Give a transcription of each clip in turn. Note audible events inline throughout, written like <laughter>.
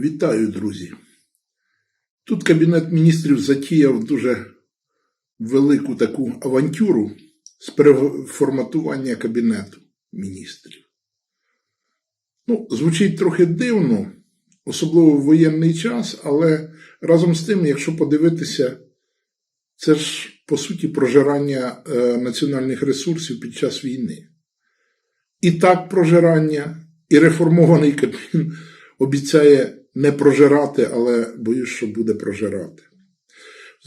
Вітаю, друзі. Тут Кабінет міністрів затіяв дуже велику таку авантюру з переформатування Кабінету міністрів. Ну, звучить трохи дивно, особливо в воєнний час, але разом з тим, якщо подивитися, це ж по суті прожирання е, національних ресурсів під час війни. І так прожирання, і реформований Кабмін <laughs> обіцяє не прожирати, але боюсь, що буде прожирати.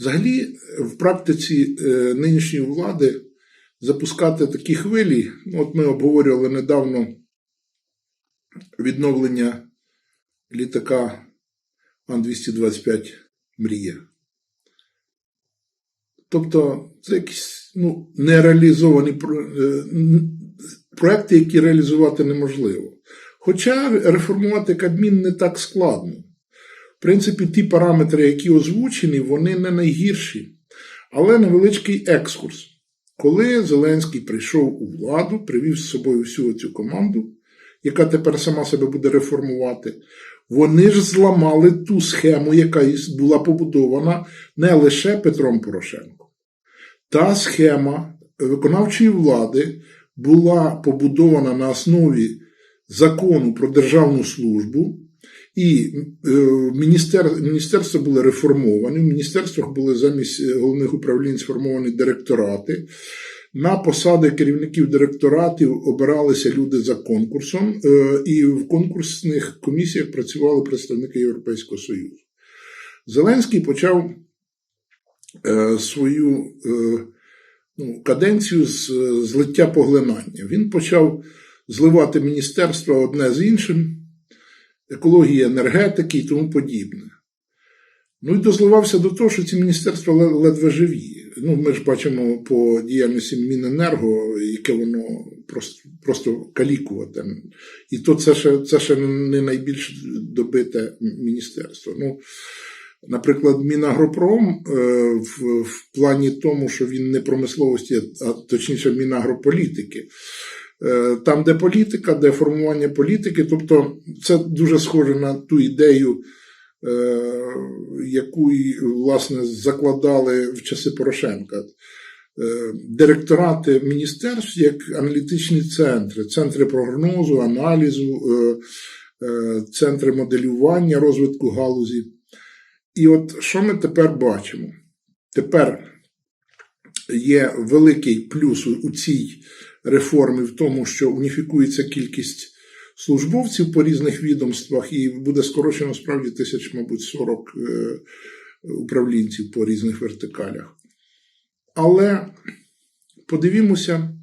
Взагалі, в практиці е, нинішньої влади запускати такі хвилі, ну, от ми обговорювали недавно відновлення літака Ан-225 Мрія. Тобто, це якісь ну, нереалізовані е, проекти, які реалізувати неможливо. Хоча реформувати Кабмін не так складно. В принципі, ті параметри, які озвучені, вони не найгірші. Але невеличкий екскурс. Коли Зеленський прийшов у владу, привів з собою всю цю команду, яка тепер сама себе буде реформувати, вони ж зламали ту схему, яка була побудована не лише Петром Порошенком. Та схема виконавчої влади була побудована на основі закону про державну службу, і е, міністер, міністерства були реформовані. В міністерствах були замість е, головних управлінь сформовані директорати. На посади керівників директоратів обиралися люди за конкурсом, е, і в конкурсних комісіях працювали представники Європейського Союзу. Зеленський почав свою ну, каденцію з злиття поглинання. Він почав зливати міністерства одне з іншим, екології, енергетики і тому подібне. Ну і дозливався до того, що ці міністерства ледве живі. Ну, ми ж бачимо по діяльності Міненерго, яке воно просто, просто калікувати. І то це ще, це ще не найбільш добите міністерство. Ну, Наприклад, Мінагропром е, в, в плані тому, що він не промисловості, а точніше Мінагрополітики. Е, Там, де політика, де формування політики, тобто це дуже схоже на ту ідею, е, яку власне закладали в часи Порошенка. Е, Директорати міністерств як аналітичні центри, центри прогнозу, аналізу, центри моделювання розвитку галузі. І от що ми тепер бачимо? Тепер є великий плюс у цій реформі в тому, що уніфікується кількість службовців по різних відомствах, і буде скорочено справді тисяч, мабуть, 40 е, управлінців по різних вертикалях. Але подивімося,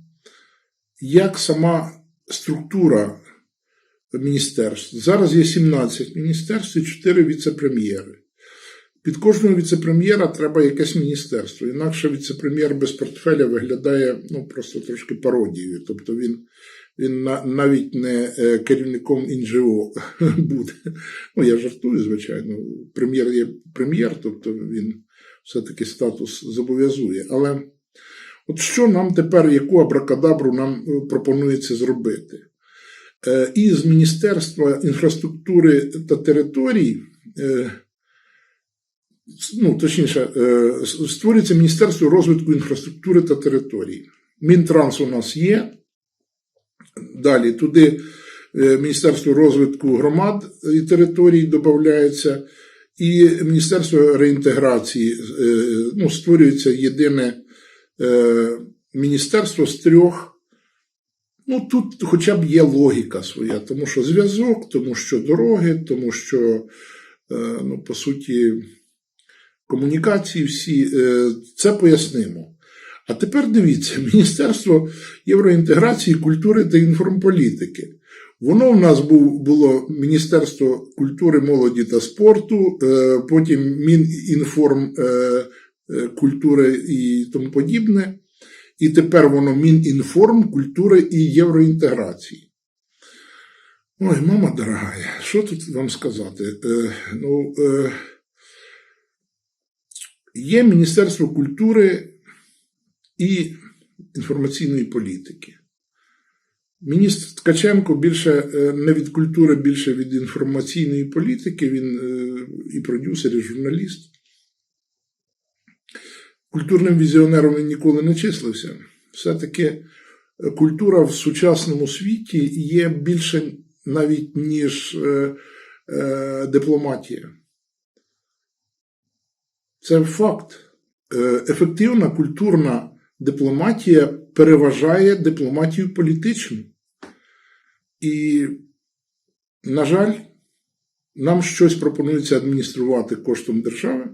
як сама структура міністерств. Зараз є 17 міністерств і 4 віце-прем'єри. Під кожного віце-прем'єра треба якесь міністерство. Інакше віце-прем'єр без портфеля виглядає ну, просто трошки пародією. Тобто він, він на, навіть не е, керівником НГО <laughs> буде. Ну, я жартую, звичайно. Прем'єр є прем'єр, тобто він все-таки статус зобов'язує. Але от що нам тепер, яку абракадабру нам е, пропонується зробити? Е, Із Міністерства інфраструктури та територій. Ну, точніше, е, створюється Міністерство розвитку інфраструктури та територій. Мінтранс у нас є. Далі туди е, Міністерство розвитку громад і територій додається, і Міністерство реінтеграції е, ну, створюється єдине міністерство з трьох. Ну, тут хоча б є логіка своя, тому що зв'язок, тому що дороги, тому що, ну, по суті, комунікації всі, е, це пояснимо. А тепер дивіться, <laughs> Міністерство євроінтеграції, культури та інформполітики. Воно в нас було Міністерство культури, молоді та спорту, е, потім Мінінформ е, культури і тому подібне. І тепер воно Мінінформ культури і євроінтеграції. Ой, мама дорога, що тут вам сказати? Ну, Є Міністерство культури і інформаційної політики. Міністр Ткаченко більше е, не від культури, більше від інформаційної політики. Він е, і продюсер, і журналіст. Культурним візіонером він ніколи не числився. Все-таки е, культура в сучасному світі є більше навіть ніж дипломатія. Це факт. Е, Ефективна культурна дипломатія переважає дипломатію політичну. І, на жаль, нам щось пропонується адмініструвати коштом держави.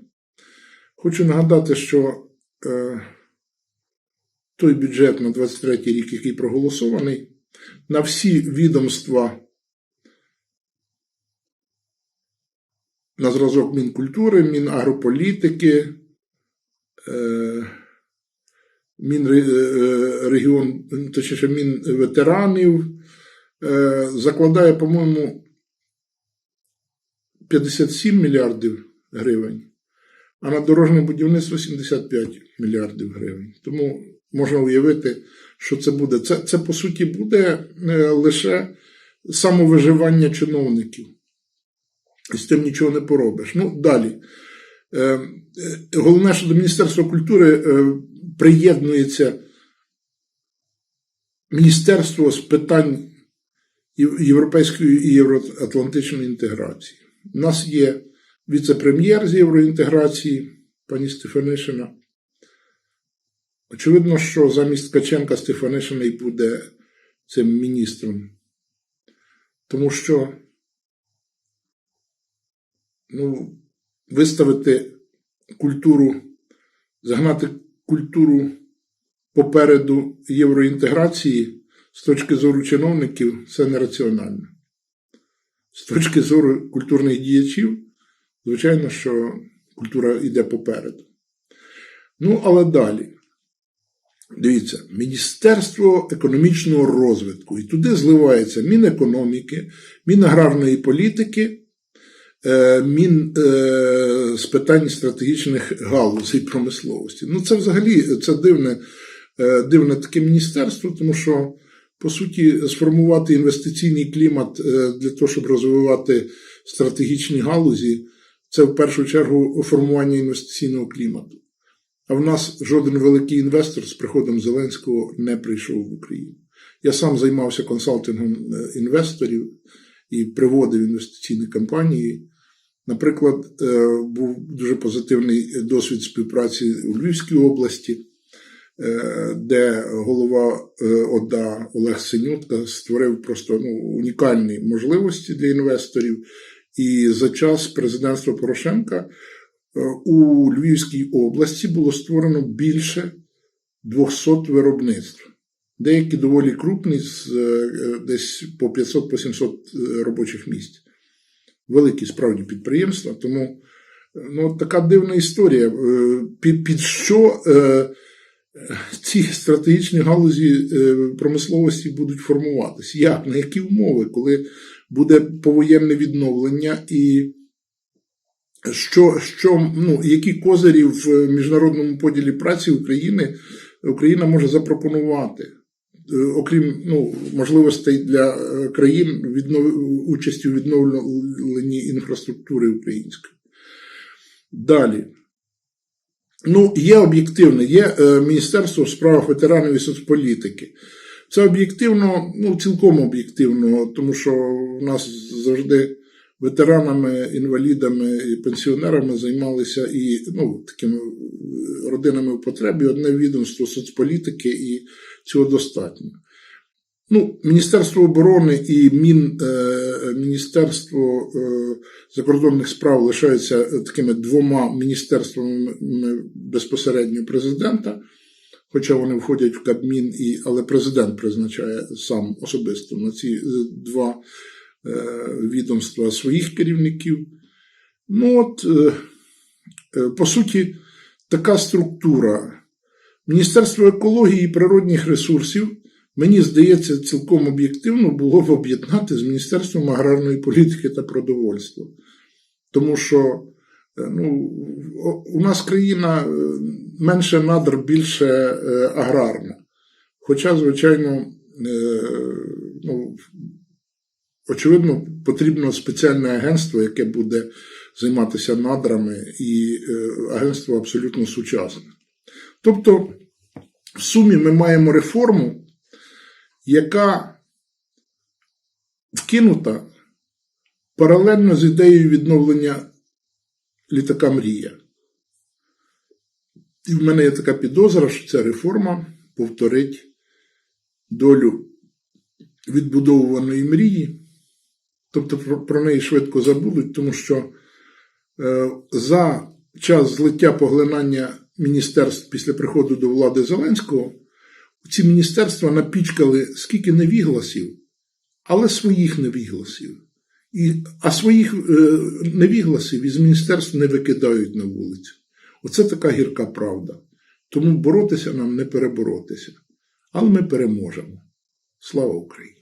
Хочу нагадати, що е, той бюджет на 23 рік, який проголосований, на всі відомства на зразок Мінкультури, Мінагрополітики, е, Мінрегіон, точніше, Мінветеранів, е, закладає, по-моєму, 57 мільярдів гривень, а на дорожнє будівництво 75 мільярдів гривень. Тому можна уявити, що це буде. Це, це по суті, буде е, лише самовиживання чиновників. З тим нічого не поробиш. Ну, далі. Е, е, Головне, що до Міністерства культури е, приєднується Міністерство з питань європейської і євроатлантичної інтеграції. У нас є віце-прем'єр з євроінтеграції, пані Стефанишина. Очевидно, що замість Ткаченка Стефанишина і буде цим міністром. Тому що ну, виставити культуру, загнати культуру попереду євроінтеграції з точки зору чиновників це нераціонально. З точки зору культурних діячів, звичайно, що культура йде попереду. Ну, але далі. Дивіться, Міністерство економічного розвитку. І туди зливається Мінекономіки, Мінаграрної політики, Мін е, з питань стратегічних галузей промисловості. Ну, це взагалі це дивне, е, дивне таке міністерство, тому що, по суті, сформувати інвестиційний клімат е, для того, щоб розвивати стратегічні галузі, це в першу чергу формування інвестиційного клімату. А в нас жоден великий інвестор з приходом Зеленського не прийшов в Україну. Я сам займався консалтингом е, інвесторів і приводив інвестиційні компанії. Наприклад, е, був дуже позитивний досвід співпраці у Львівській області, е, де голова е, ОДА Олег Синютка створив просто ну, унікальні можливості для інвесторів. І за час президентства Порошенка у Львівській області було створено більше 200 виробництв. Деякі доволі крупні, е, десь по 500-700 робочих місць. Великі справді підприємства. Тому е, ну, така дивна історія. Е, Під, під що е, ці стратегічні галузі е, промисловості будуть формуватися? Як? На які умови, коли буде повоєнне відновлення і що, що, ну, які козирі в міжнародному поділі праці України Україна може запропонувати, Е, окрім ну, можливостей для е, країн віднов... участі у відновленні інфраструктури української. Далі. Ну, є об'єктивне, є е, Міністерство у справах ветеранів і соцполітики. Це об'єктивно, ну, цілком об'єктивно, тому що в нас завжди ветеранами, інвалідами і пенсіонерами займалися і ну, такими родинами в потребі одне відомство соцполітики, і цього достатньо. Ну, Міністерство оборони і Мін, е, Міністерство е, закордонних справ лишаються такими двома міністерствами безпосередньо президента, хоча вони входять в Кабмін, і, але президент призначає сам особисто на ці е, два е, відомства своїх керівників. Ну, от, е, е, по суті, така структура. Міністерство екології і природних ресурсів, мені здається, цілком об'єктивно було б об'єднати з Міністерством аграрної політики та продовольства. Тому що е, ну, у нас країна е, менше надр, більше е, аграрна. Хоча, звичайно, ну, очевидно, потрібно спеціальне агентство, яке буде займатися надрами, і е, агентство абсолютно сучасне. Тобто, в сумі ми маємо реформу, яка вкинута паралельно з ідеєю відновлення літака Мрія. І в мене є така підозра, що ця реформа повторить долю відбудовуваної мрії. Тобто про, неї швидко забудуть, тому що е, за час злиття поглинання міністерств після приходу до влади Зеленського ці міністерства напічкали скільки невігласів, але своїх невігласів. І, а своїх е, невігласів із міністерств не викидають на вулицю. Оце така гірка правда. Тому боротися нам не переборотися. Але ми переможемо. Слава Україні!